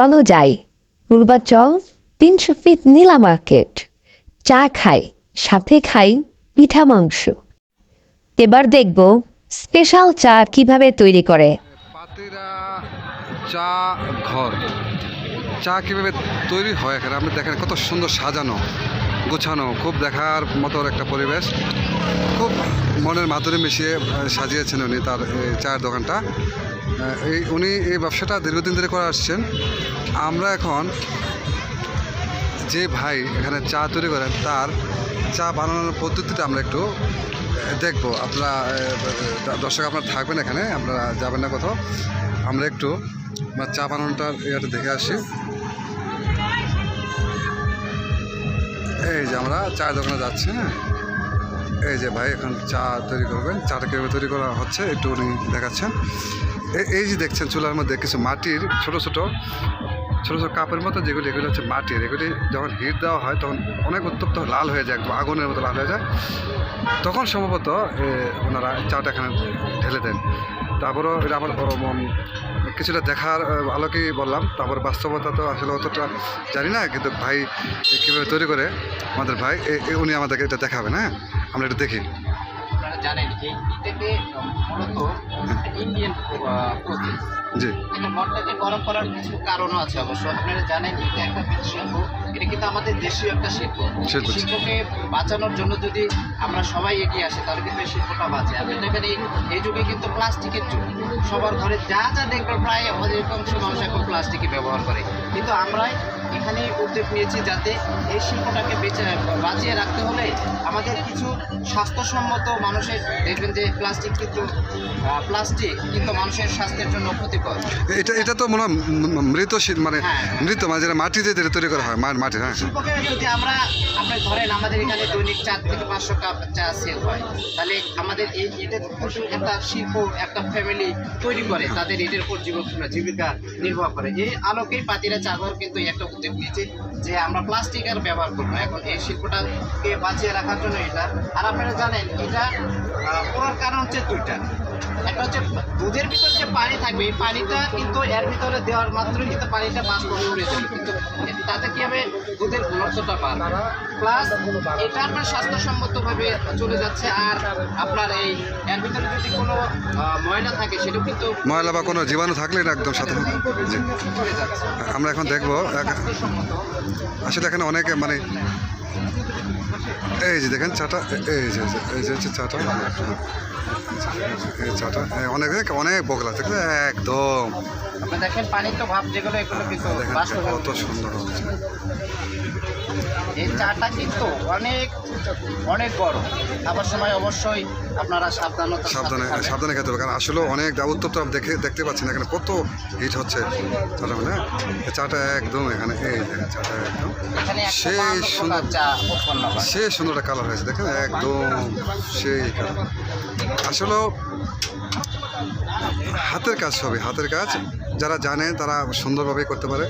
চলো যাই। পূর্বাচল তিনশো ফিট নীলা মার্কেট চা খাই, সাথে খাই পিঠা মাংস। এবার দেখব স্পেশাল চা কীভাবে তৈরি করে। চা ঘর। চা কীভাবে তৈরি হয় এখানে? আপনি দেখেন কত সুন্দর সাজানো, গোছানো, খুব দেখার মতো একটা পরিবেশ। খুব মনের মাধুরী মিশিয়ে সাজিয়েছেন উনি তার চায়ের দোকানটা। এই উনি এই ব্যবসাটা দীর্ঘদিন ধরে করে আসছেন। আমরা এখন যে ভাই এখানে চা তৈরি করেন, তার চা বানানোর পদ্ধতিটা আমরা একটু দেখব। আপনারা দর্শক আপনারা থাকবেন এখানে, আপনারা যাবেন না কোথাও। আমরা একটু চা বানানোটার ইয়েটা দেখে আসি। এই যে আমরা চায়ের দোকানে যাচ্ছি হ্যাঁ? এই যে ভাই এখন চা তৈরি করবেন, চাটা কীভাবে তৈরি করা হচ্ছে, একটু উনি দেখাচ্ছেন। এই- যে দেখছেন চুলার মধ্যে কিছু মাটির ছোট ছোট, ছোটো ছোটো কাপের মতো যেগুলি, এগুলি হচ্ছে মাটির এগুলি যখন হিট দেওয়া হয় তখন অনেক উত্তপ্ত লাল হয়ে যায়, একদম আগুনের মতো লাল হয়ে যায়। তখন সম্ভবত ওনারা চাটা এখানে ঢেলে দেন। তারপরও এটা আমার কিছুটা দেখার আলোকেই বললাম। তারপর বাস্তবতা তো আসলে অতটা জানি না, কিন্তু ভাই কীভাবে তৈরি করে, আমাদের ভাই উনি আমাদেরকে এটা দেখাবেন হ্যাঁ? আমরা এটা দেখি। জানেন এই এটাকে মূলত ইন্ডিয়ান প্রসেস জি। মদটাকে গরম করার কিছু কারণও আছে অবশ্য। আপনারা জানেন এটা একটা শিল্প। এটা কিন্তু আমাদের দেশীয় একটা শিল্প। শিল্প। শিল্পকে বাঁচানোর জন্য যদি আমরা সবাই এগিয়ে আসি তাহলে কিন্তু এই শিল্পটা বাঁচে। আপনি দেখেন এই যুগে কিন্তু প্লাস্টিকের যুগ। সবার ঘরে যা যা দেখবেন প্রায় অধিকাংশ মানুষ এখন প্লাস্টিকই ব্যবহার করে। কিন্তু আমরা এখানে উদ্যোগ নিয়েছি যাতে এই শিল্পটাকে বেঁচে বাঁচিয়ে রাখতে হলে আমাদের কিছু স্বাস্থ্যসম্মত মানুষের দেখবেন যে প্লাস্টিক কিন্তু প্লাস্টিক কিন্তু মানুষের স্বাস্থ্যের জন্য এটা এটা তো মনে হয় মৃত মানে হ্যাঁ। মৃত মানে যেটা মাটি দিয়ে যেটা তৈরি করা হয় মা- মাটির হ্যাঁ। শিল্পকে যদি আমরা আপনার ধরেন আমাদের এখানে দৈনিক চার থেকে পাঁচশো কাপ চা সেল হয় তাহলে আমাদের এই এটা কিন্তু একটা শিল্প একটা ফ্যামিলি তৈরি করে তাদের এটার উপর জীবন জীবিকা নির্বাহ করে। এই আলোকেই পাতিরা চাঘর কিন্তু একটা উদ্যোগ নিয়েছে যে আমরা প্লাস্টিক আর ব্যবহার করব। এখন এই শিল্পটাকে বাঁচিয়ে রাখার জন্য এটা। আর আপনারা জানেন এটা করার কারণ হচ্ছে দুইটা। একটা হচ্ছে দুধের ভিতর যে পানি থাকবে এই পানিটা কিন্তু এর ভিতরে দেওয়ার মাত্রই কিন্তু পানিটা বাষ্প হয়ে উড়ে যাবে। কিন্তু তাতে কি হবে? দুধের ঘনত্বটা বাড়বে। প্লাস এটা আপনার স্বাস্থ্যসম্মতভাবে চলে যাচ্ছে। আর আপনার এই এর ভিতরে যদি কোনো ময়লা থাকে সেটাও কিন্তু ময়লা বা কোনো জীবাণু থাকলে এটা একদম সাথে আমরা এখন দেখব আসলে এখানে অনেকে মানে এই যে দেখেন চাটা, এই যে এই যে হচ্ছে চাটা। এই চাটা অনেক অনেক বকলা দেখলে একদম। আপনি দেখেন পানির তো ভাব যেগুলো এগুলো কিন্তু হয়ে কত সুন্দর এই চাটা কিন্তু অনেক অনেক বড়। খাবার সময় অবশ্যই আপনারা সাবধানতা সাবধানে সাবধানে খেতে হবে কারণ আসলে অনেক উত্তপ্ত আপনি দেখে দেখতে পাচ্ছেন এখানে। কত হিট হচ্ছে। চাটা মানে এই চাটা একদম এখানে এই দেখেন চাটা একদম। সেই সুন্দর প্রকার চা সে সুন্দর একটা কালার হয়েছে দেখেন একদম সেই কালার আসলেও হাতের কাজ সবই হাতের কাজ যারা জানে তারা সুন্দরভাবে করতে পারে।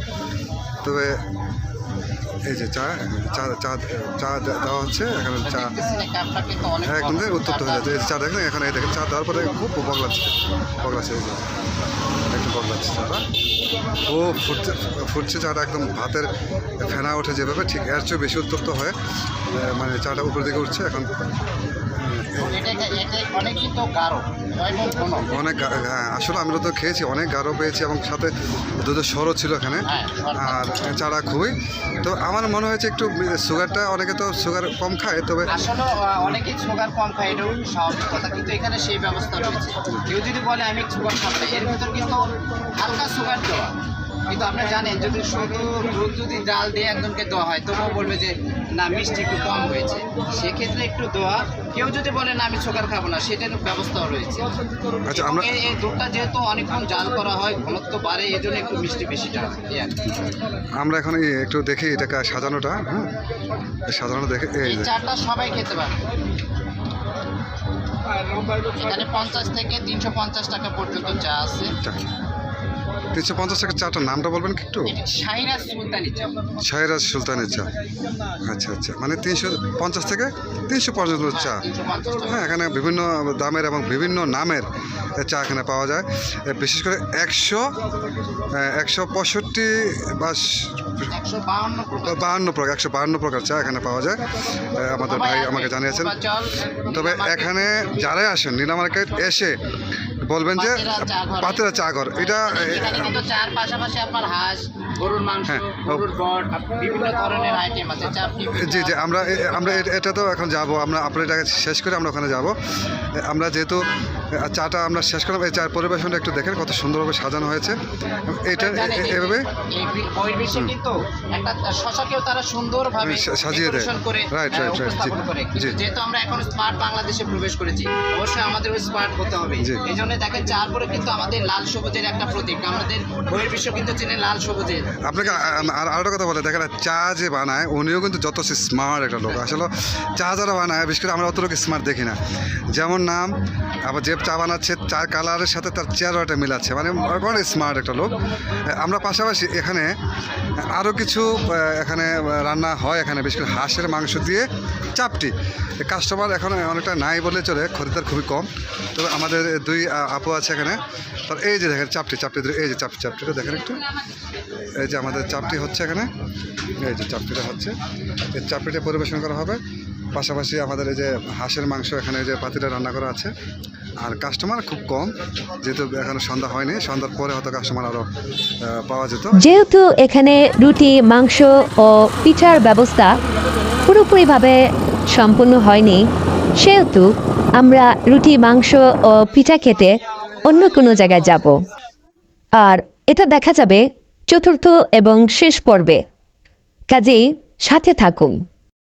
তবে এই যে চা চা চা চা দেওয়া হচ্ছে এখানে চা অনেক একদম বড়। উত্তপ্ত হয়ে যাচ্ছে। চা দেখেন এখানে এই দেখেন চা দেওয়ার পরে খুব বগলাচ্ছে বগলাচ্ছে একটু বগলাচ্ছে চাটা। ও ফুটছে ফুটছে চাটা একদম ভাতের ফেনা ওঠে যেভাবে ঠিক এর চেয়ে বেশি উত্তপ্ত হয়ে। মানে চাটা উপর দিকে উঠছে এখন অনেক হ্যাঁ আসলে আমরা তো খেয়েছি অনেক গাঢ় পেয়েছি এবং সাথে দুধের সরও ছিল এখানে। হ্যাঁ, আর চাটা খুবই তো আমার মনে হয়েছে একটু সুগারটা অনেকে তো সুগার কম খায়, তবে আসলে অনেকেই সুগার কম খায়, এটাও স্বাভাবিক কথা, কিন্তু এখানে সেই ব্যবস্থা রয়েছে। কেউ যদি বলে, আমি সুগার খাব এর ভিতর কিন্তু হালকা সুগার দেওয়া। কিন্তু আপনি জানেন যদি শুধু দুধ যদি ডাল দিয়ে একজনকে দেওয়া হয় তবুও বলবে যে না মিষ্টি একটু কম হয়েছে। সেক্ষেত্রে একটু দেওয়া কেউ যদি বলে না আমি সুগার খাব না সেটার ব্যবস্থাও রয়েছে। আচ্ছা আমরা এই দুধটা যেহেতু অনেকক্ষণ জাল করা হয় ঘনত্ব বাড়ে এই জন্য একটু মিষ্টি বেশিটা। আমরা এখন একটু দেখি এটাকে সাজানোটা হ্যাঁ সাজানো দেখে এই চাটা সবাই খেতে পারে। এখানে পঞ্চাশ থেকে তিনশো পঞ্চাশ টাকা পর্যন্ত চা আছে। চা। তিনশো পঞ্চাশ টাকার চাটার নামটা বলবেন কি একটু? চা। সাইরাজ সুলতানের চা। আচ্ছা আচ্ছা। মানে তিনশো পঞ্চাশ থেকে তিনশো চা। পঞ্চাশ। টাকা হ্যাঁ এখানে বিভিন্ন দামের এবং বিভিন্ন নামের চা এখানে পাওয়া যায়। বিশেষ করে একশো একশো পঁয়ষট্টি বা বাহান্ন প্রকার। একশো বাহান্ন প্রকার চা এখানে পাওয়া যায়। আমাদের ভাই আমাকে জানিয়েছেন। তবে এখানে যারাই আসেন নীলা মার্কেট এসে বলবেন যে পাতেরা চা ঘর। এটা চার পাশাপাশি আপনার হাঁস গরুর মাংস হ্যাঁ। গরুর বট বিভিন্ন ধরনের আইটেম আছে জি জি আমরা আমরা এটা তো এখন যাব আমরা আপনার এটাকে শেষ করে আমরা ওখানে যাব। আমরা যেহেতু চাটা আমরা শেষ করলাম এই চার পরিবেশনটা একটু দেখেন কত সুন্দরভাবে সাজানো হয়েছে। এটা এভাবে? সাজিয়ে দেয়। করে কিন্তু জি। যেহেতু আমরা এখন স্মার্ট বাংলাদেশে প্রবেশ করেছি অবশ্যই আমাদের স্মার্ট হতে হবে। এই জন্য দেখেন চার পরে কিন্তু আমাদের লাল সবুজের একটা প্রতীক। আমাদের বহির্বিশ্ব কিন্তু চেনে লাল সবুজের। আপনাকে আর আরেকটা কথা বলে, দেখেন, চা যে বানায়, উনিও কিন্তু যত স্মার্ট একটা লোক। আসলে চা যারা বানায়, বিশেষ করে আমরা অত লোক স্মার্ট দেখি না। যেমন নাম, আবার যে চা বানাচ্ছে চার কালারের সাথে তার চেয়ারও একটা মিলাচ্ছে মানে অনেক স্মার্ট একটা লোক। আমরা পাশাপাশি এখানে আরও কিছু এখানে রান্না হয়। এখানে বিশেষ করে হাঁসের মাংস দিয়ে চাপটি। কাস্টমার এখন অনেকটা নাই বলে চলে, খরিদ্দার খুবই কম। তবে আমাদের দুই আপু আছে এখানে। তার এই যে দেখেন, চাপটি চাপটি, এই যে চাপটি, চাপটিটা দেখেন একটু। এই যে আমাদের চাপটি হচ্ছে এখানে। এই যে চাপটিটা হচ্ছে। এই চাপটিটা পরিবেশন করা হবে। পাশাপাশি আমাদের এই যে হাঁসের মাংস এখানে যে পাতিটা রান্না করা আছে। আর কাস্টমার খুব কম। যেহেতু এখনও সন্ধ্যা হয়নি, সন্ধ্যার পরে হয়তো কাস্টমার আরও পাওয়া যেত। যেহেতু এখানে রুটি, মাংস ও পিঠার ব্যবস্থা পুরোপুরিভাবে সম্পূর্ণ হয়নি, সেহেতু আমরা রুটি, মাংস ও পিঠা খেতে অন্য কোনো জায়গায় যাব। আর এটা দেখা যাবে চতুর্থ এবং শেষ পর্বে। কাজেই সাথে থাকুন।